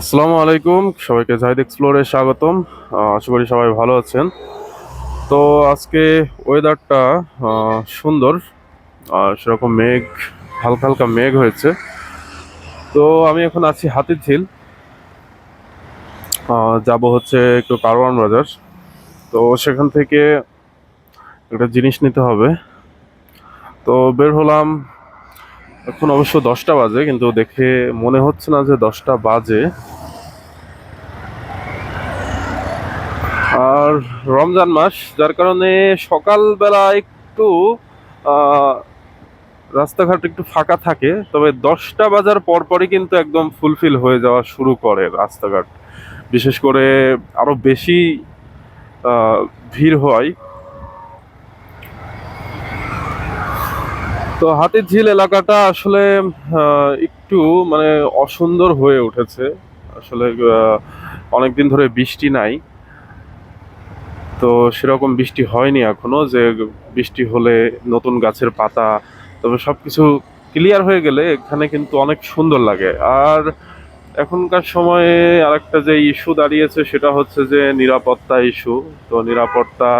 আসসালামু আলাইকুম, সবাইকে জাহিদ এক্সপ্লোরে স্বাগতম। আশা করি সবাই ভালো আছেন। তো আজকে ওয়েদারটা সুন্দর, আর সেরকম মেঘ, হালকা হালকা মেঘ হয়েছে। তো আমি এখন আছি হাতির ঝিল। যাব হচ্ছে একটু কারওয়ান বাজার। তো সেখান থেকে একটা জিনিস নিতে হবে। তো বের হলাম এখন অবশ্য দশটা বাজে, কিন্তু দেখে মনে হচ্ছে না যে দশটা বাজে। আর রমজান মাস, যার কারণে সকালবেলা একটু রাস্তাঘাট একটু ফাঁকা থাকে, তবে দশটা বাজার পরপরই কিন্তু একদম ফুলফিল হয়ে যাওয়া শুরু করে রাস্তাঘাট। বিশেষ করে আরও বেশি ভিড় হয়। তো হাতির ঝিল এলাকাটা আসলে একটু মানে অসুন্দর হয়ে উঠেছে। আসলে অনেকদিন ধরে বৃষ্টি নাই। তো সেরকম বৃষ্টি হয়নি এখনও, যে বৃষ্টি হলে নতুন গাছের পাতা, তবে সব কিছু ক্লিয়ার হয়ে গেলে এখানে কিন্তু অনেক সুন্দর লাগে। আর এখনকার সময়ে আরেকটা যে ইস্যু দাঁড়িয়েছে, সেটা হচ্ছে যে নিরাপত্তা ইস্যু তো নিরাপত্তা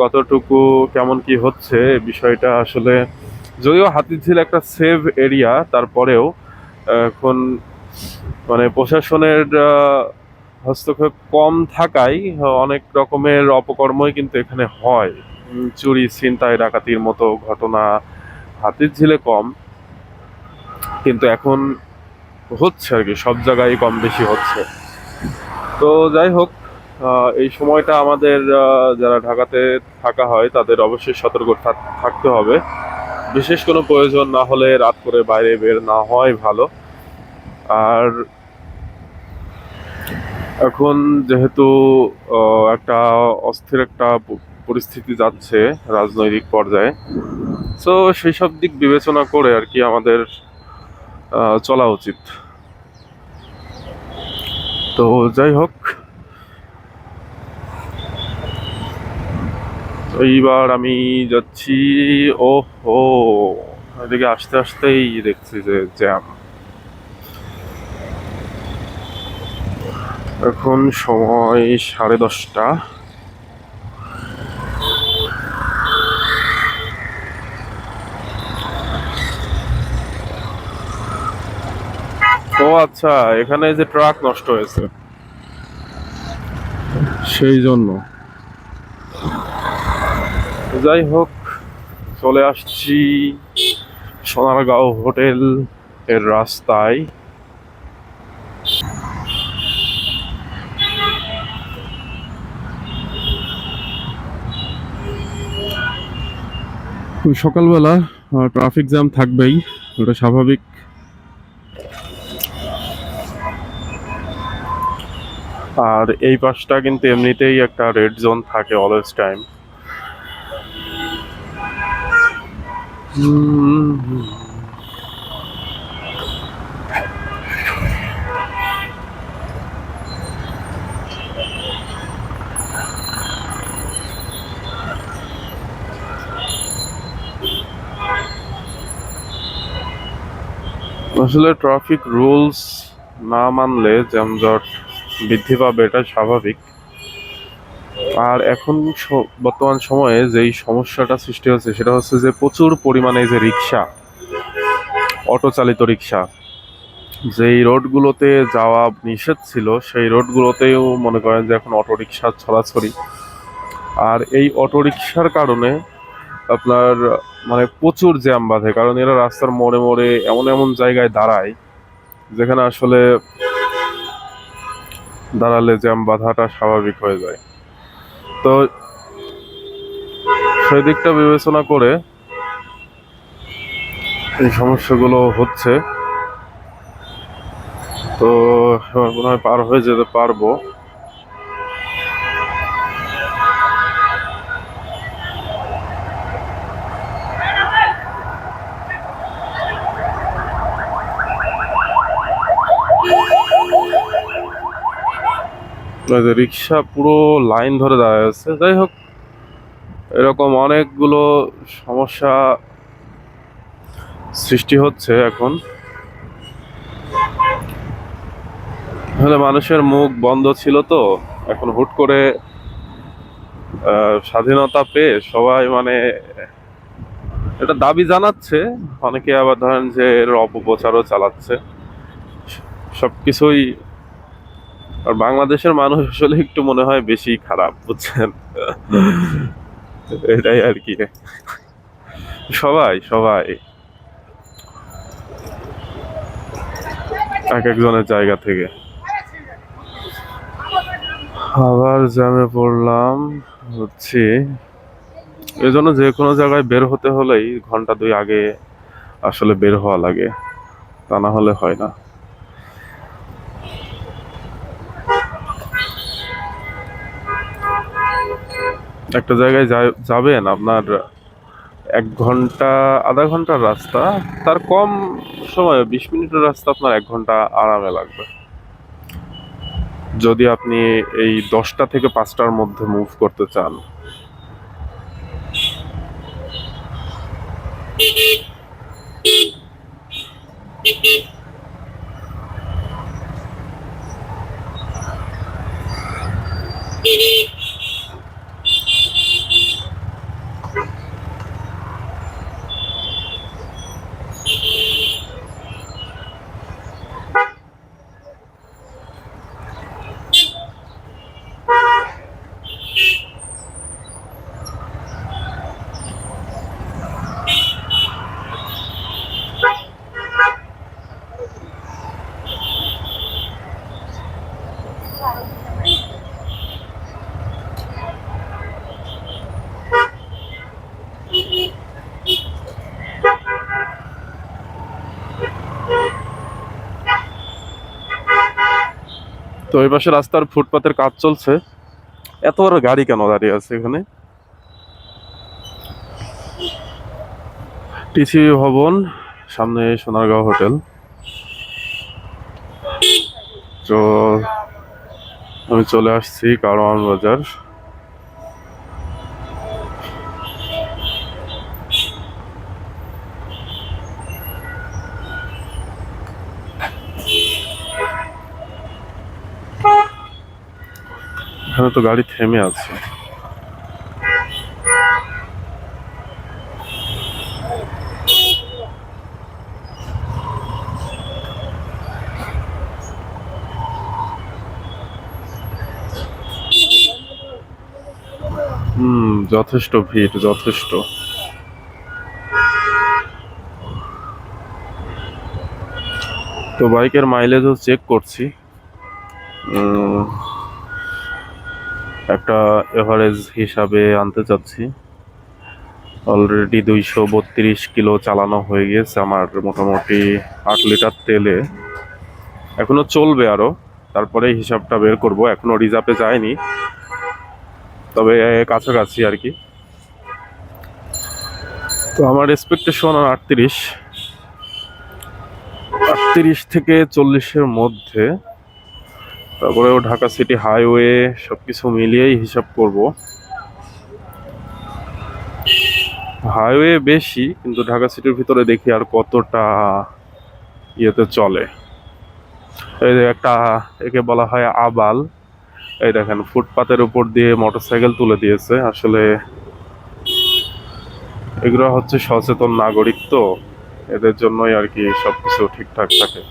কতটুকু, কেমন কি হচ্ছে বিষয়টা আসলে যদিও হাতিঝিল একটা সেভ এরিয়া তারপরেও, এখন মানে প্রশাসনের হস্তক্ষেপ কম থাকায়, অনেক রকমের অপকর্মই কিন্তু এখানে হয়। চুরি, ছিনতাই, ডাকাতির মতো ঘটনা হাতির ঝিলে কম। কিন্তু এখন হচ্ছে আর কি, সব জায়গায় কম বেশি হচ্ছে। তো যাই হোক এই সময়টা আমাদের যারা ঢাকাতে থাকা হয়, তাদের অবশ্যই সতর্ক থাক- থাকতে হবে। বিশেষ কোনো প্রয়োজন না হলে রাত করে বাইরে বের না হয় ভালো। আর এখন যেহেতু একটা অস্থির একটা পরিস্থিতি যাচ্ছে রাজনৈতিক পর্যায়ে তো সেই সব দিক বিবেচনা করে আর কি আমাদের চলা উচিত। তো যাই হোক এইবার আমি যাচ্ছি ও ও এদিকে আসতে আসতেই দেখছি যে জ্যাম এখন সময় সাড়ে দশটা। ও আচ্ছা এখানে যে ট্রাক নষ্ট হয়েছে, সেই জন্য। যাই হোক চলে আসছি সোনারগাঁও হোটেল এর রাস্তায়। সকালবেলা ট্রাফিক জ্যাম থাকবেই ওটা স্বাভাবিক। আর এই পাশটা কিন্তু এমনিতেই একটা রেড জোন থাকে অলওয়েজ টাইম আসলে ট্রাফিক রুলস না মানলে যানজট বৃদ্ধি পাবে এটা স্বাভাবিক। আর এখন বর্তমান সময়ে যেই সমস্যাটা সৃষ্টি হচ্ছে, সেটা হচ্ছে যে প্রচুর পরিমাণে যে রিক্সা অটো চালিত রিক্সা, যেই রোডগুলোতে যাওয়া নিষেধ ছিল, সেই রোডগুলোতেও মনে করেন যে এখন অটো রিক্সার ছড়াছড়ি। আর এই অটো রিক্সার কারণে আপনার মানে প্রচুর জ্যাম বাঁধে, কারণ এরা রাস্তার মোড়ে মোড়ে এমন এমন জায়গায় দাঁড়ায়, যেখানে আসলে দাঁড়ালে জ্যাম বাঁধাটা স্বাভাবিক হয়ে যায়। তো সেই দিকটা বিবেচনা করে এই সমস্যাগুলো হচ্ছে। তো এবার মনে হয় পার হয়ে যেতে পারব ওই যে রিক্সা পুরো লাইন ধরে দাঁড়ায় আছে। যাই হোক, এরকম অনেকগুলো সমস্যা সৃষ্টি হচ্ছে এখন। আসলে মানুষের মুখ বন্ধ ছিল তো, এখন হুট করে স্বাধীনতা পেয়ে সবাই মানে এটা দাবি জানাচ্ছে। অনেকে আবার ধরেন যে এর অপপ্রচারও চালাচ্ছে। সবকিছুই আর বাংলাদেশের মানুষ আসলে একটু মনে হয় বেশি খারাপ, বুঝছেন? এটাই আর কি। সবাই সবাই। এক একজনের জায়গা থেকে। আবার জ্যামে পড়লাম, হচ্ছে। এজন্য যে কোনো জায়গায় বের হতে হলেই ঘণ্টা দুই আগে আসলে বের হওয়া লাগে। তা না হলে হয় না। একটা জায়গায় যাবেন আপনার এক ঘণ্টা, আধা ঘণ্টার রাস্তা, তার কম সময় বিশ মিনিটের রাস্তা আপনার এক ঘণ্টা আরামে লাগবে। যদি আপনি এই দশটা থেকে পাঁচটার মধ্যে মুভ করতে চান তো ওই পাশে রাস্তার ফুটপাতের কাজ চলছে। এত বড় গাড়ি কেন দাঁড়িয়ে আছে এখানে? টিসিবি ভবন, সামনে সোনারগাঁও হোটেল। তো আমি চলে আসছি কারওয়ান বাজার এখানে তো গাড়ি থেমে আছে। হুম যথেষ্ট ভিড় যথেষ্ট। তো বাইকের মাইলেজও চেক করছি। একটা এভারেজ হিসাবে আনতে চাচ্ছি। অলরেডি দুইশো বত্রিশ কিলো চালানো হয়ে গেছে আমার মোটামুটি আট লিটার তেলে। এখনও চলবে আরও তারপরে হিসাবটা বের করব। এখনও রিজার্ভে যায়নি। তবে কাছাকাছি আর কি। তো আমার এক্সপেকটেশন আটত্রিশ। আটত্রিশ থেকে চল্লিশের মধ্যে তারপরেও ঢাকা সিটি হাইওয়ে সবকিছু মিলিয়েই হিসাব করব। হাইওয়ে বেশি, কিন্তু ঢাকা সিটির ভিতরে দেখি আর কতটা ইয়েতে চলে। এই যে একটা একে বলা হয় আবাল। এই দেখেন, ফুটপাতের উপর দিয়ে মোটরসাইকেল তুলে দিয়েছে। আসলে এগুলো হচ্ছে সচেতন নাগরিক তো, এদের জন্যই আর কি সবকিছু ঠিকঠাক থাকে।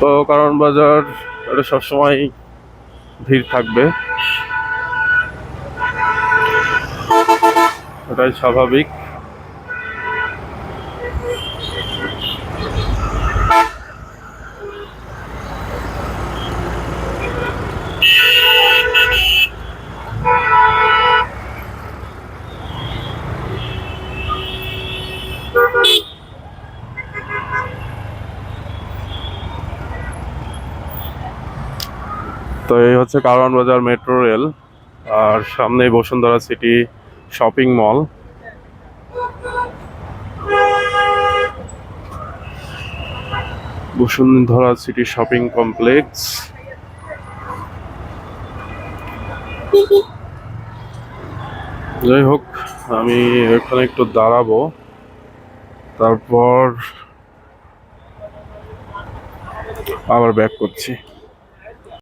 তো কারণ বাজার এটা সবসময় ভিড় থাকবে। এটাই স্বাভাবিক। তো এই হচ্ছে কারওয়ান বাজার মেট্রো রেল, আর সামনে Bashundhara city shopping mall. Bashundhara city shopping complex. যাই হোক, আমি এখানে একটু দাঁড়াবো। তারপর আবার ব্যাক করছি।